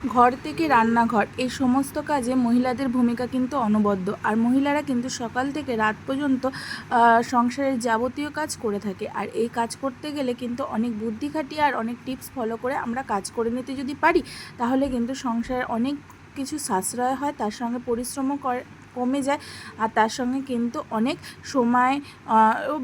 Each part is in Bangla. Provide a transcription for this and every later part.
ঘর থেকে রান্নাঘর, এই সমস্ত কাজে মহিলাদের ভূমিকা কিন্তু অনবদ্য। আর মহিলারা কিন্তু সকাল থেকে রাত পর্যন্ত সংসারের যাবতীয় কাজ করে থাকে। আর এই কাজ করতে গেলে কিন্তু অনেক বুদ্ধি খাটিয়ে আর অনেক টিপস ফলো করে আমরা কাজ করে নিতে যদি পারি, তাহলে কিন্তু সংসারের অনেক কিছু সাশ্রয় হয়, তার সঙ্গে পরিশ্রমও কমে যায়, আর তার সঙ্গে কিন্তু অনেক সময়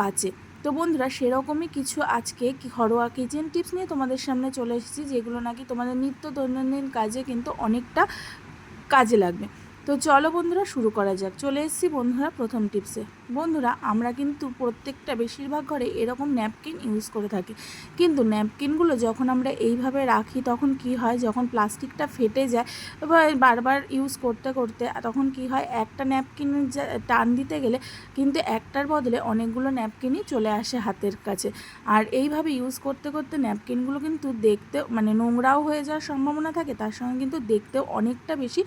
বাঁচে। তো বন্ধুরা, সেরকমই কিছু আজকে ঘরোয়া কিচেন টিপস নিয়ে তোমাদের সামনে চলে এসেছি, যেগুলো নাকি তোমাদের নিত্য দৈনন্দিন কাজে কিন্তু অনেকটা কাজে লাগবে। তো চলো বন্ধুরা, শুরু করা যাক। চলে এসেছি বন্ধুরা প্রথম টিপসে বন্ধুরা, আমরা কিন্তু প্রত্যেকটা বেশিরভাগ ঘরে এরকম ন্যাপকিন ইউজ করে থাকি। কিন্তু ন্যাপকিনগুলো যখন আমরা এইভাবে রাখি, তখন কি হয়? যখন প্লাস্টিকটা ফেটে যায়, বা বারবার ইউজ করতে করতে, তখন কি হয়? একটা ন্যাপকিনের টান দিতে গেলে কিন্তু একটার বদলে অনেকগুলো ন্যাপকিনই চলে আসে হাতের কাছে। আর এইভাবে ইউজ করতে করতে ন্যাপকিনগুলো কিন্তু দেখতে মানে নোংরাও হয়ে যাওয়ার সম্ভাবনা থাকে, তার সঙ্গে কিন্তু দেখতেও অনেকটা বেশি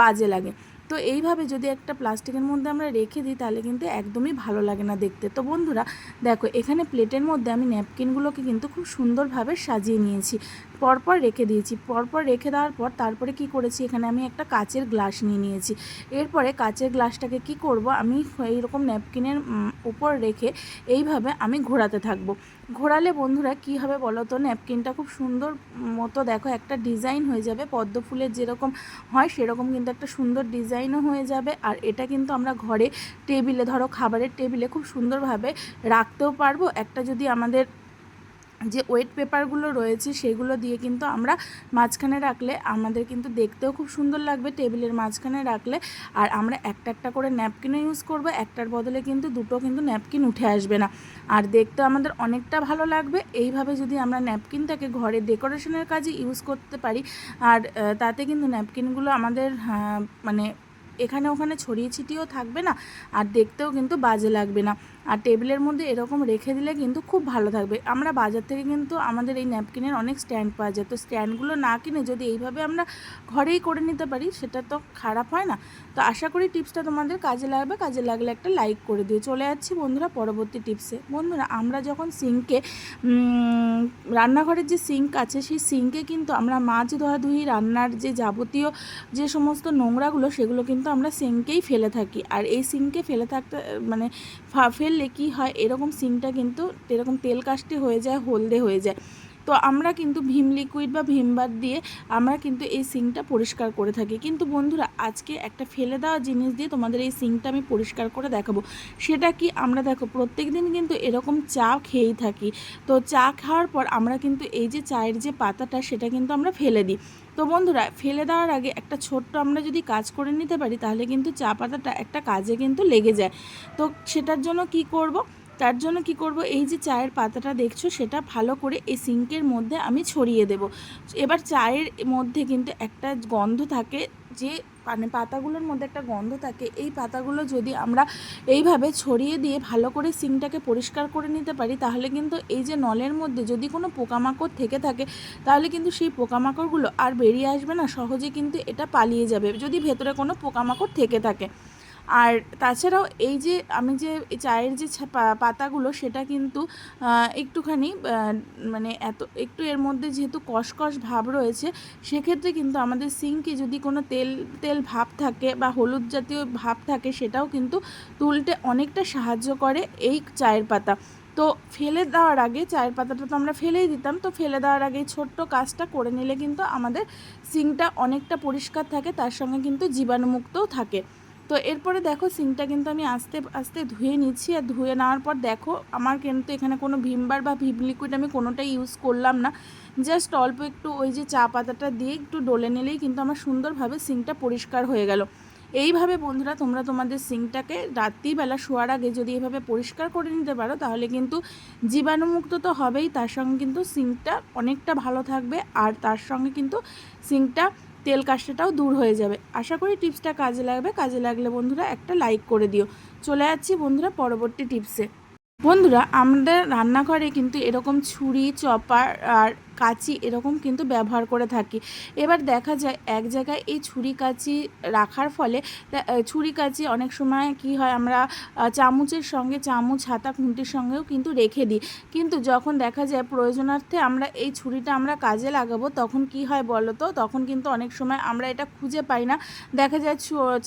বাজে লাগে। তো এইভাবে যদি একটা প্লাস্টিকের মধ্যে আমরা রেখে দিই, তাহলে কিন্তু একদমই ভালো লাগে না দেখতে। তো বন্ধুরা, দেখো, এখানে প্লেটের মধ্যে আমি ন্যাপকিনগুলোকে কিন্তু খুব সুন্দরভাবে সাজিয়ে নিয়েছি। পরপর রেখে দিয়েছি। পরপর রেখে দেওয়ার পর তারপরে কি করেছি, এখানে আমি একটা কাচের গ্লাস নিয়ে নিয়েছি। এরপরে কাচের গ্লাসটাকে কি করব, আমি এইরকম ন্যাপকিনের উপর রেখে এইভাবে আমি ঘোরাতে থাকব। ঘোরালে বন্ধুরা কি হবে বলো তো? ন্যাপকিনটা খুব সুন্দর মতো দেখো, একটা ডিজাইন হয়ে যাবে। পদ্ম ফুলের যেরকম হয়, সেরকম কিন্তু একটা সুন্দর ডিজাইনও হয়ে যাবে। আর এটা কিন্তু আমরা ঘরে টেবিলে, ধরো খাবারের টেবিলে খুব সুন্দরভাবে রাখতেও পারব। একটা যদি আমাদের যে ওয়েট পেপারগুলো রয়েছে সেগুলো দিয়ে কিন্তু আমরা মাঝখানে রাখলে আমাদের কিন্তু দেখতেও খুব সুন্দর লাগবে টেবিলের মাঝখানে রাখলে। আর আমরা একটা একটা করে ন্যাপকিনও ইউজ করব, একটার বদলে কিন্তু দুটো কিন্তু ন্যাপকিন উঠে আসবে না। আর দেখতে আমাদের অনেকটা ভালো লাগবে। এইভাবে যদি আমরা ন্যাপকিনটাকে ঘরে ডেকোরেশনের কাজে ইউজ করতে পারি, আর তাতে কিন্তু ন্যাপকিনগুলো আমাদের মানে এখানে ওখানে ছড়িয়ে ছিটিয়েও থাকবে না, আর দেখতেও কিন্তু বাজে লাগবে না। আর টেবিলের মধ্যে এরকম রেখে দিলে কিন্তু খুব ভালো থাকবে। আমরা বাজার থেকে কিন্তু আমাদের এই ন্যাপকিনের অনেক স্ট্যান্ড পাওয়া যায়। তো স্ট্যান্ডগুলো না কিনে যদি এইভাবে আমরা ঘরেই করে নিতে পারি, সেটা তো খারাপ হয় না। তো আশা করি টিপসটা তোমাদের কাজে লাগবে। কাজে লাগলে একটা লাইক করে দিও। চলে যাচ্ছি বন্ধুরা পরবর্তী টিপসে। বন্ধুরা, আমরা যখন সিঙ্কে রান্নাঘরের যে সিঙ্ক আছে, সেই সিঙ্কে কিন্তু আমরা মাছ ধোয়াধুয়ি রান্নার যে যাবতীয় যে সমস্ত নোংরাগুলো, সেগুলো কিন্তু আমরা সিঙ্কেই ফেলে থাকি। আর এই সিঙ্কে ফেলে থাকতে মানে ফা- ফেললে কি হয়? এরকম সিমটা কিন্তু এরকম তেল কাস্টে হয়ে যায় হলদে হয়ে যায়। তো আমরা কিন্তু ভীম লিকুইড বা ভীমবার দিয়ে আমরা কিন্তু এই সিঙ্কটা পরিষ্কার করে থাকি। কিন্তু বন্ধুরা, আজকে একটা ফেলে দেওয়া জিনিস দিয়ে তোমাদের এই সিঙ্কটা আমি পরিষ্কার করে দেখাবো। সেটা কি? আমরা দেখো প্রত্যেক দিন কিন্তু এরকম চা খেয়েই থাকি। তো চা খাওয়ার পর আমরা কিন্তু এই যে চায়ের যে পাতাটা, সেটা কিন্তু আমরা ফেলে দিই। তো বন্ধুরা, ফেলে দেওয়ার আগে একটা ছোট্ট আমরা যদি কাজ করে নিতে পারি, তাহলে কিন্তু চা পাতাটা একটা কাজে কিন্তু লেগে যায়। তো সেটার জন্য কি করব? তার জন্য কি করব? এই যে চায়ের পাতাটা দেখছ, সেটা ভালো করে এই সিঙ্কের মধ্যে আমি ছড়িয়ে দেব। এবার চায়ের মধ্যে কিন্তু একটা গন্ধ থাকে, যে মানে পাতাগুলোর মধ্যে একটা গন্ধ থাকে, এই পাতাগুলো যদি আমরা এইভাবে ছড়িয়ে দিয়ে ভালো করে সিঙ্কটাকে পরিষ্কার করে নিতে পারি, তাহলে কিন্তু এই যে নলের মধ্যে যদি কোনো পোকামাকড় থেকে থাকে, তাহলে কিন্তু সেই পোকামাকড়গুলো আর বেরিয়ে আসবে না, সহজে কিন্তু এটা পালিয়ে যাবে। যদি ভেতরে কোনো পোকামাকড় থেকে থাকে। আর তাছাড়াও এই যে আমি যে চায়ের যে পাতাগুলো, সেটা কিন্তু একটুখানি মানে এত, একটু এর মধ্যে যেহেতু কষকষ ভাব রয়েছে, সেক্ষেত্রে কিন্তু আমাদের সিঙ্কে যদি কোনো তেল তেল ভাব থাকে বা হলুদ জাতীয় ভাব থাকে, সেটাও কিন্তু তুলতে অনেকটা সাহায্য করে এই চায়ের পাতা। তো ফেলে দেওয়ার আগে, চায়ের পাতাটা তো আমরা ফেলেই দিতাম, তো ফেলে দেওয়ার আগে ছোট্ট কাজটা করে নিলে কিন্তু আমাদের সিঙ্কটা অনেকটা পরিষ্কার থাকে, তার সঙ্গে কিন্তু জীবাণুমুক্তও থাকে। তো এরপরে দেখো সিঙ্কটা কিন্তু আমি আস্তে আস্তে ধুয়ে নিচ্ছি আর ধুয়ে নেওয়ার পর দেখো আমার কিন্তু এখানে কোনো ভিমবার বা ভিম লিকুইড আমি কোনোটাই ইউজ করলাম না। জাস্ট অল্প একটু ওই যে চা পাতাটা দিয়ে একটু ডলে নিলেই কিন্তু আমার সুন্দরভাবে সিঙ্কটা পরিষ্কার হয়ে গেল। এইভাবে বন্ধুরা তোমরা তোমাদের সিঙ্কটাকে রাত্রিবেলা শোয়ার আগে যদি এভাবে পরিষ্কার করে নিতে পারো, তাহলে কিন্তু জীবাণুমুক্ত তো হবেই, তার সঙ্গে কিন্তু সিঙ্কটা অনেকটা ভালো থাকবে আর তার সঙ্গে কিন্তু সিঙ্কটা তেল কাশটাটাও দূর হয়ে যাবে। আশা করি টিপসটা কাজে লাগবে। কাজে লাগলে বন্ধুরা একটা লাইক করে দিও। চলে যাচ্ছি বন্ধুরা পরবর্তী টিপসে। বন্ধুরা, আমাদের রান্নাঘরে কিন্তু এরকম ছুরি, চপার আর কাঁচি এরকম কিন্তু ব্যবহার করে থাকি। এবার দেখা যায় এক জায়গায় এই ছুরি কাঁচি রাখার ফলে ছুরি কাঁচি অনেক সময় কি হয় আমরা চামচের সঙ্গে চামচ, হাতা খুন্তির সঙ্গেও কিন্তু রেখে দিই। কিন্তু যখন দেখা যায় প্রয়োজনার্থে আমরা এই ছুরিটা আমরা কাজে লাগাবো, তখন কি হয় বলো তো তখন কিন্তু অনেক সময় আমরা এটা খুঁজে পাই না। দেখা যায়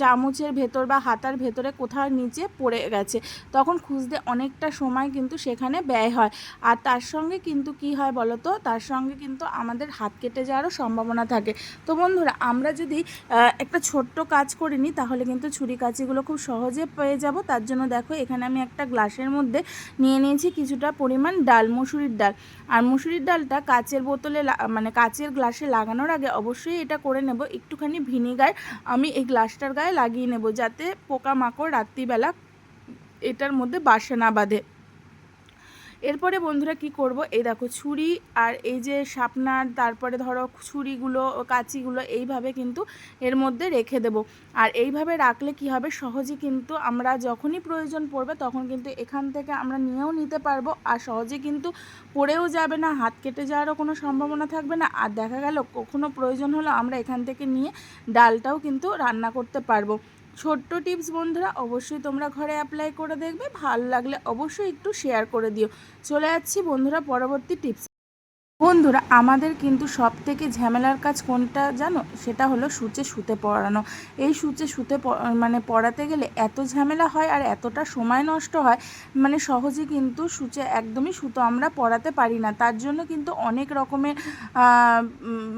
চামচের ভেতর বা হাতার ভেতরে কোথাও নিচে পড়ে গেছে। তখন খুঁজতে অনেকটা সময় কিন্তু সেখানে ব্যয় হয়। আর তার সঙ্গে কিন্তু কি হয় বলো তো তার সঙ্গে কিন্তু আমাদের হাত কেটে যাওয়ারও সম্ভাবনা থাকে। তো বন্ধুরা, আমরা যদি একটা ছোট্ট কাজ করে নিই, তাহলে কিন্তু ছুরি কাঁচিগুলো খুব সহজে পেয়ে যাব। তার জন্য দেখো, এখানে আমি একটা গ্লাসের মধ্যে নিয়ে নিয়েছি কিছুটা পরিমাণ ডাল, মুসুরির ডাল। আর মুসুরির ডালটা কাচের বোতলে মানে কাচের গ্লাসে লাগানোর আগে অবশ্যই এটা করে নেব। একটুখানি ভিনিগার আমি এই গ্লাসটার গায়ে লাগিয়ে নেব, যাতে পোকামাকড় রাত্রিবেলা এটার মধ্যে বাসা না বাঁধে। এরপরে বন্ধুরা কি করব? এই দেখো ছুরি আর এই যে শাপনার, তারপরে ধরো ছুরিগুলো, কাঁচিগুলো এইভাবে কিন্তু এর মধ্যে রেখে দেব। আর এইভাবে রাখলে কি হবে? সহজে কিন্তু আমরা যখনই প্রয়োজন পড়বে তখন কিন্তু এখান থেকে আমরা নিয়েও নিতে পারব। আর সহজে কিন্তু পড়েও যাবে না, হাত কেটে যাওয়ারও কোনো সম্ভাবনা থাকবে না। আর দেখা গেল কখনো প্রয়োজন হলো আমরা এখান থেকে নিয়ে ডালটাও কিন্তু রান্না করতে পারব। ছোট্ট টিপস বন্ধুরা, অবশ্যই তোমরা ঘরে অ্যাপ্লাই করে দেখবে। ভালো লাগলে অবশ্যই একটু শেয়ার করে দিও। চলে যাচ্ছি বন্ধুরা, পরবর্তী টিপস বন্ধুরা, আমাদের কিন্তু সব থেকে ঝামেলার কাজ কোনটা জানো? সেটা হলো সূচে শুতে পড়ানো। এই সূচে শুতে মানে পড়াতে গেলে এত ঝামেলা হয় আর এতটা সময় নষ্ট হয় মানে সহজে কিন্তু সূচে একদমই সুতো আমরা পড়াতে পারি না। তার জন্য কিন্তু অনেক রকমের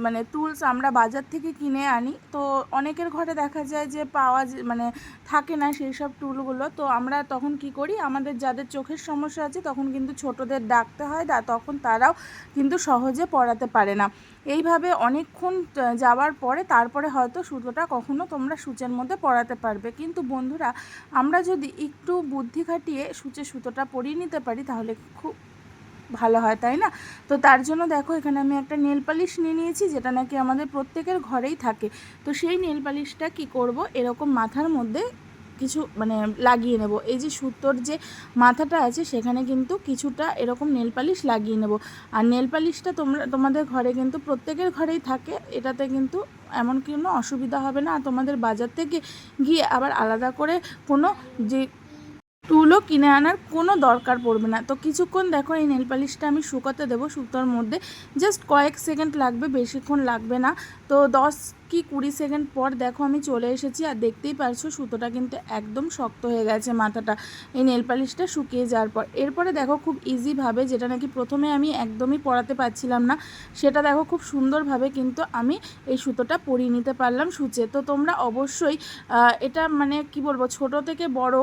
মানে টুলস আমরা বাজার থেকে কিনে আনি। তো অনেকের ঘরে দেখা যায় যে পাওয়া মানে থাকে না সেই সব টুলগুলো তো আমরা তখন কি করি? আমাদের যাদের চোখের সমস্যা আছে তখন কিন্তু ছোটদের ডাকতে হয়। তখন তারাও কিন্তু সহজে পড়াতে পারে না। এইভাবে অনেকক্ষণ যাওয়ার পরে তারপরে হয়তো সুতোটা কখনো তোমরা সূচের মধ্যে পড়াতে পারবে। কিন্তু বন্ধুরা, আমরা যদি একটু বুদ্ধি খাটিয়ে সূচে সুতোটা পরিয়ে নিতে পারি, তাহলে খুব ভালো হয়, তাই না? তো তার জন্য দেখো, এখানে আমি একটা নেল পালিশ নিয়ে নিয়েছি, যেটা নাকি আমাদের প্রত্যেকের ঘরেই থাকে। তো সেই নেল পালিশটা কি করব? এরকম মাথার মধ্যে কিছু মানে লাগিয়ে নেব। এই যে সুতোর যে মাথাটা আছে, সেখানে কিন্তু কিছুটা এরকম নেল পালিশ লাগিয়ে নেব। আর নেল পালিশটা তোমরা, তোমাদের ঘরে কিন্তু প্রত্যেকের ঘরেই থাকে। এটাতে কিন্তু এমন কোনো অসুবিধা হবে না। আর তোমাদের বাজার থেকে গিয়ে আবার আলাদা করে কোনো যে টুলও কিনে আনার কোনো দরকার পড়বে না। তো কিছুক্ষণ দেখো এই নেল পালিশটা আমি শুকাতে দেবো সুতোর মধ্যে। জাস্ট কয়েক সেকেন্ড লাগবে, বেশিক্ষণ লাগবে না। তো দশ কি কুড়ি সেকেন্ড পর দেখো আমি চলে এসেছি আর দেখতেই পারছ সুতোটা কিন্তু একদম শক্ত হয়ে গেছে মাথাটা। এই নেল পালিশটা শুকিয়ে যাওয়ার পর। এরপরে দেখো খুব ইজিভাবে যেটা নাকি প্রথমে আমি একদমই পরাতে পারছিলাম না, সেটা দেখো খুব সুন্দরভাবে কিন্তু আমি এই সুতোটা পরিয়ে নিতে পারলাম সূচে। তো তোমরা অবশ্যই এটা মানে কি বলব, ছোট থেকে বড়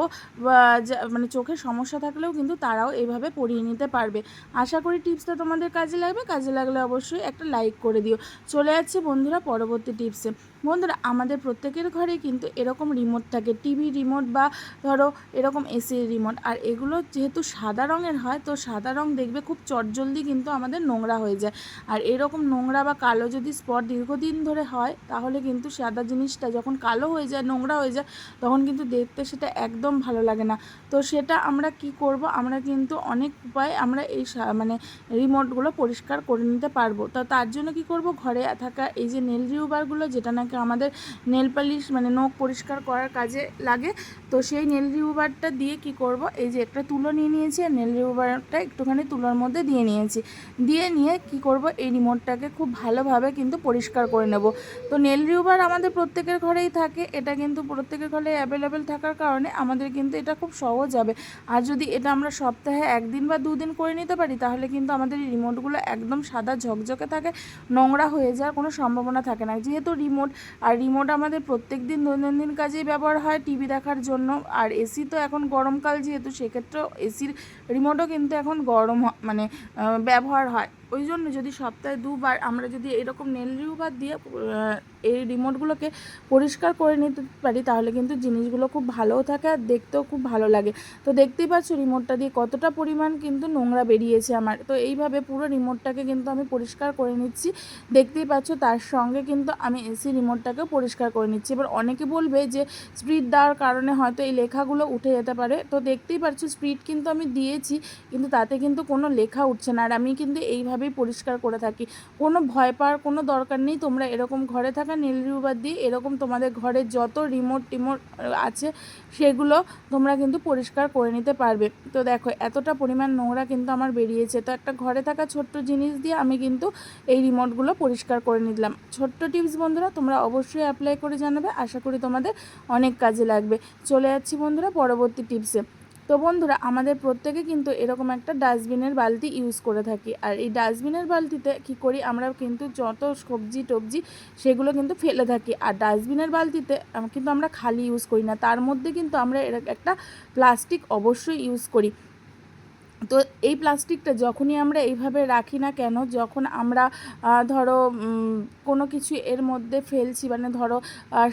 মানে চোখের সমস্যা থাকলেও কিন্তু তারাও এইভাবে পরিয়ে নিতে পারবে। আশা করি টিপসটা তোমাদের কাজে লাগবে। কাজে লাগলে অবশ্যই একটা লাইক করে দিও। চলে যাচ্ছে বন্ধুরা পরবর্তী টিপসে। Simple. বন্ধুরা, আমাদের প্রত্যেকের ঘরে কিন্তু এরকম রিমোট থাকে। টিভি রিমোট বা ধরো এরকম এসির রিমোট আর এগুলো যেহেতু সাদা রঙের হয়, তো সাদা রং দেখবে খুব চটজলদি কিন্তু আমাদের নোংরা হয়ে যায়। আর এরকম নোংরা বা কালো যদি স্পট দীর্ঘদিন ধরে হয়, তাহলে কিন্তু সাদা জিনিসটা যখন কালো হয়ে যায়, নোংরা হয়ে যায়, তখন কিন্তু দেখতে সেটা একদম ভালো লাগে না। তো সেটা আমরা কি করব? আমরা কিন্তু অনেক উপায়ে আমরা এই মানে রিমোটগুলো পরিষ্কার করে নিতে পারব। তো তার জন্য কি করব? ঘরে থাকা এই যে নেল রিউবারগুলো যেটা নাকি আমাদের নেল পালিশ মানে নখ পরিষ্কার করার কাজে লাগে। তো সেই নেল রিউবারটা দিয়ে কি করব? এই যে একটা তুলো নিয়ে নিয়েছি আর নেল রিউবারটা একটুখানি তুলোর মধ্যে দিয়ে নিয়েছি। দিয়ে নিয়ে কি করব? এই রিমোটটাকে খুব ভালোভাবে কিন্তু পরিষ্কার করে নেব। তো নেল রিউবার আমাদের প্রত্যেকের ঘরেই থাকে। এটা কিন্তু প্রত্যেকের ঘরে অ্যাভেলেবেল থাকার কারণে আমাদের কিন্তু এটা খুব সহজ হবে। আর যদি এটা আমরা সপ্তাহে একদিন বা দুদিন করে নিতে পারি, তাহলে কিন্তু আমাদের রিমোটগুলো একদম সাদা ঝকঝকে থাকে, নোংরা হয়ে যাওয়ার কোনো সম্ভাবনা থাকে না। যেহেতু রিমোট আর রিমোট আমাদের প্রত্যেক দিন দৈনন্দিন কাজেই ব্যবহার হয় টিভি দেখার জন্য। আর এসি তো এখন গরমকাল যেহেতু, সেক্ষেত্রেও এসির রিমোটও কিন্তু এখন গরম মানে ব্যবহার হয়। ওই জন্য যদি সপ্তাহে দুবার আমরা যদি এরকম নেল রিউবার দিয়ে এই রিমোটগুলোকে পরিষ্কার করে নিতে পারি, তাহলে কিন্তু জিনিসগুলো খুব ভালোও থাকে আর দেখতেও খুব ভালো লাগে। তো দেখতেই পাচ্ছ রিমোটটা দিয়ে কতটা পরিমাণ কিন্তু নোংরা বেরিয়েছে আমার। তো এইভাবে পুরো রিমোটটাকে কিন্তু আমি পরিষ্কার করে নিচ্ছি। দেখতেই পাচ্ছ তার সঙ্গে কিন্তু আমি এসি রিমোটটাকেও পরিষ্কার করে নিচ্ছি। এবার অনেকে বলবে যে স্পিড দেওয়ার কারণে হয়তো এই লেখাগুলো উঠে যেতে পারে। তো দেখতেই পাচ্ছ স্পিড কিন্তু আমি দিয়েছি, কিন্তু তাতে কিন্তু কোনো লেখা উঠছে না। আর আমি কিন্তু এইভাবে এইভাবেই পরিষ্কার করে থাকি। কোনো ভয় পাওয়ার কোনো দরকার নেই, তোমরা এরকম ঘরে থাকা নীল রিউবার দিয়ে এরকম তোমাদের ঘরে যত রিমোট টিমোট আছে, সেগুলো তোমরা কিন্তু পরিষ্কার করে নিতে পারবে। তো দেখো, এতটা পরিমাণ নোংরা কিন্তু আমার বেরিয়েছে। তো একটা ঘরে থাকা ছোট্ট জিনিস দিয়ে আমি কিন্তু এই রিমোটগুলো পরিষ্কার করে নিলাম। ছোট্ট টিপস বন্ধুরা, তোমরা অবশ্যই অ্যাপ্লাই করে জানাবে। আশা করি তোমাদের অনেক কাজে লাগবে। চলে যাচ্ছি বন্ধুরা, পরবর্তী টিপসে। তো বন্ধুরা, আমাদের প্রত্যেকে কিন্তু এরকম একটা ডাস্টবিনের বালতি ইউজ করে থাকি। আর এই ডাস্টবিনের বালতিতে কি করি, আমরা কিন্তু যত সবজি টবজি সেগুলো কিন্তু ফেলে থাকি। আর ডাস্টবিনের বালতিতে কিন্তু আমরা খালি ইউজ করি না। তার মধ্যে কিন্তু আমরা একটা প্লাস্টিক অবশ্যই ইউজ করি। তো এই প্লাস্টিকটা যখনই আমরা এইভাবে রাখি না কেন, যখন আমরা ধরো কোনো কিছু এর মধ্যে ফেলছি মানে ধরো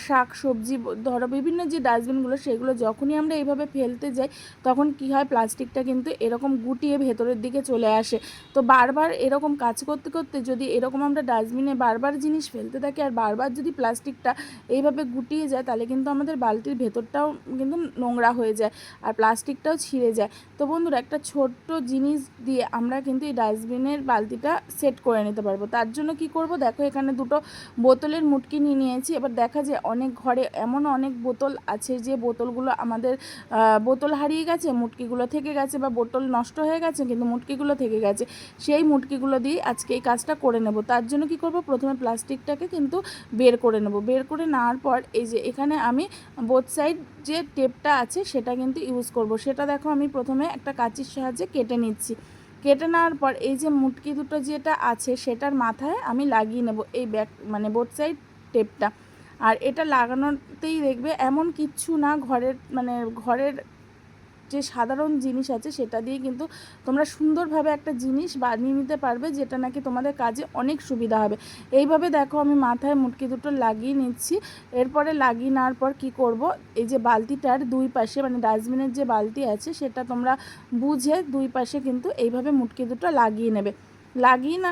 শাক, সবজি, ধরো, বিভিন্ন যে ডাস্টবিনগুলো সেগুলো যখনই আমরা এইভাবে ফেলতে যাই, তখন কি হয়, প্লাস্টিকটা কিন্তু এরকম গুটিয়ে ভেতরের দিকে চলে আসে। তো বারবার এরকম কাজ করতে করতে যদি এরকম আমরা ডাস্টবিনে বারবার জিনিস ফেলতে থাকি, আর বারবার যদি প্লাস্টিকটা এইভাবে গুটিয়ে যায়, তাহলে কিন্তু আমাদের বালতির ভেতরটাও কিন্তু নোংরা হয়ে যায়, আর প্লাস্টিকটাও ছিঁড়ে যায়। তো বন্ধুরা, একটা ছোট্ট জিনিস দিয়ে আমরা কিন্তু এই ডাস্টবিনের বালতিটা সেট করে নিতে পারব। তার জন্য কি করব? দেখো, এখানে দুটো বোতলের মুটকি নিয়ে নিয়েছি। এবার দেখা যায় অনেক ঘরে এমন অনেক বোতল আছে যে বোতলগুলো আমাদের বোতল হারিয়ে গেছে, মুটকিগুলো থেকে গেছে বা বোতল নষ্ট হয়ে গেছে, কিন্তু মুটকিগুলো থেকে গেছে। সেই মুটকিগুলো দিয়ে আজকে এই কাজটা করে নেব। তার জন্য কি করব? প্রথমে প্লাস্টিকটাকে কিন্তু বের করে নেব। বের করে নেওয়ার পর এই যে এখানে আমি বোথ সাইড যে টেপটা আছে সেটা কিন্তু ইউজ করব। সেটা দেখো আমি প্রথমে একটা কাঁচির সাহায্যে কেটে নিচ্ছি। কেটে নেওয়ার পর এই যে মুটকি দুটো যেটা আছে সেটার মাথায় আমি লাগিয়ে নেব এই ব্যাক মানে বোট সাইড টেপটা। আর এটা লাগানোতেই দেখবে এমন কিচ্ছু না, ঘরের মানে ঘরের যে সাধারণ জিনিস আছে সেটা দিয়ে কিন্তু তোমরা সুন্দরভাবে একটা জিনিস বানিয়ে নিতে পারবে যেটা নাকি তোমাদের কাজে অনেক সুবিধা হবে। এইভাবে দেখো আমি মাথায় মুটকি দুটো লাগিয়ে নিচ্ছি। এরপরে লাগিয়ে নেওয়ার পর কি করব? এই যে বালতিটার দুই পাশে মানে ডাস্টবিনের যে বালতি আছে সেটা তোমরা বুঝে দুই পাশে কিন্তু এইভাবে মুটকি দুটো লাগিয়ে নেবে। লাগিয়ে না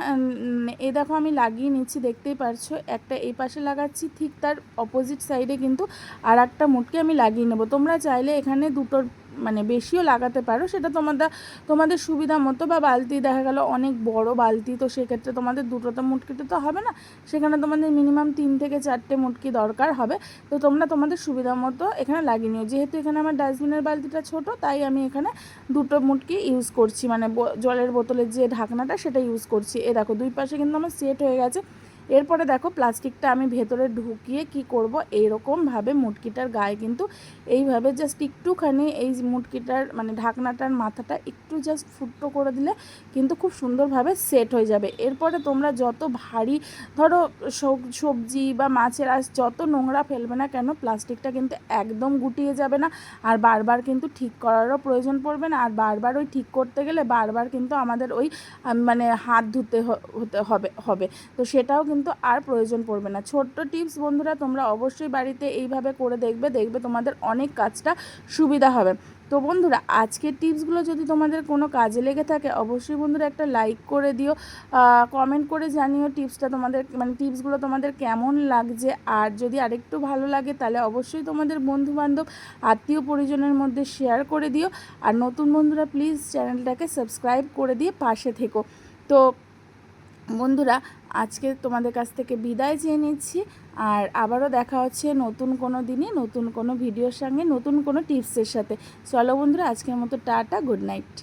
এই দেখো আমি লাগিয়ে নিচ্ছি, দেখতেই পারছ, একটা এই পাশে লাগাচ্ছি, ঠিক তার অপোজিট সাইডে কিন্তু আর একটা মুটকি আমি লাগিয়ে নেব। তোমরা চাইলে এখানে দুটোর মানে বেশিও লাগাতে পারো, সেটা তোমাদের তোমাদের সুবিধা মতো বা বালতি দেখা গেল অনেক বড় বালতি, তো সেক্ষেত্রে তোমাদের দুটোতে মুটকিতে তো হবে না, সেখানে তোমাদের মিনিমাম তিন থেকে চারটে মুটকি দরকার হবে, তো তোমরা তোমাদের সুবিধা মতো এখানে লাগিয়ে নিও, যেহেতু এখানে আমার ডাস্টবিনের বালতিটা ছোট, তাই আমি এখানে দুটো মুটকি ইউজ করছি মানে জলের বোতলের যে ঢাকনাটা সেটা ইউজ করছি, এ দেখো দুই পাশে কিন্তু আমার সেট হয়ে গেছে এরপরে দেখো প্লাস্টিকটা আমি ভেতরে ঢুকিয়ে কি করব? এইরকমভাবে মুটকিটার গায়ে কিন্তু এইভাবে জাস্ট একটুখানি এই মুটকিটার মানে ঢাকনাটার মাথাটা একটু জাস্ট ফুটো করে দিলে কিন্তু খুব সুন্দরভাবে সেট হয়ে যাবে। এরপরে তোমরা যত ভারী ধরো সব- সবজি বা মাছের আঁশ যত নোংরা ফেলবে না কেন প্লাস্টিকটা কিন্তু একদম গুটিয়ে যাবে না। আর বারবার কিন্তু ঠিক করারও প্রয়োজন পড়বে না। আর বারবার ওই ঠিক করতে গেলে বারবার কিন্তু আমাদের ওই মানে হাত ধুতে হতে হবে হবে। তো সেটাও কিন্তু আর প্রয়োজন পড়বে না। ছোট্ট টিপস বন্ধুরা, তোমরা অবশ্যই বাড়িতে এইভাবে করে দেখবে দেখবে তোমাদের অনেক কাজটা সুবিধা হবে। তো বন্ধুরা, আজকের টিপসগুলো যদি তোমাদের কোনো কাজে লেগে থাকে, অবশ্যই বন্ধুরা একটা লাইক করে দিও। কমেন্ট করে জানিও টিপসটা তোমাদের মানে টিপসগুলো তোমাদের কেমন লাগছে। আর যদি আরেকটু ভালো লাগে, তাহলে অবশ্যই তোমাদের বন্ধু বান্ধব আত্মীয় পরিজনের মধ্যে শেয়ার করে দিও। আর নতুন বন্ধুরা, প্লিজ চ্যানেলটাকে সাবস্ক্রাইব করে দিয়ে পাশে থেকো। তো বন্ধুরা আজকে তোমাদের কাছ থেকে বিদায় চেয়ে নিচ্ছি। আর আবারও দেখা হচ্ছে নতুন কোনো দিনে, নতুন কোনো ভিডিওর সঙ্গে, নতুন কোনো টিপসের সাথে। চলো বন্ধুরা, আজকের মতো টাটা, গুড নাইট।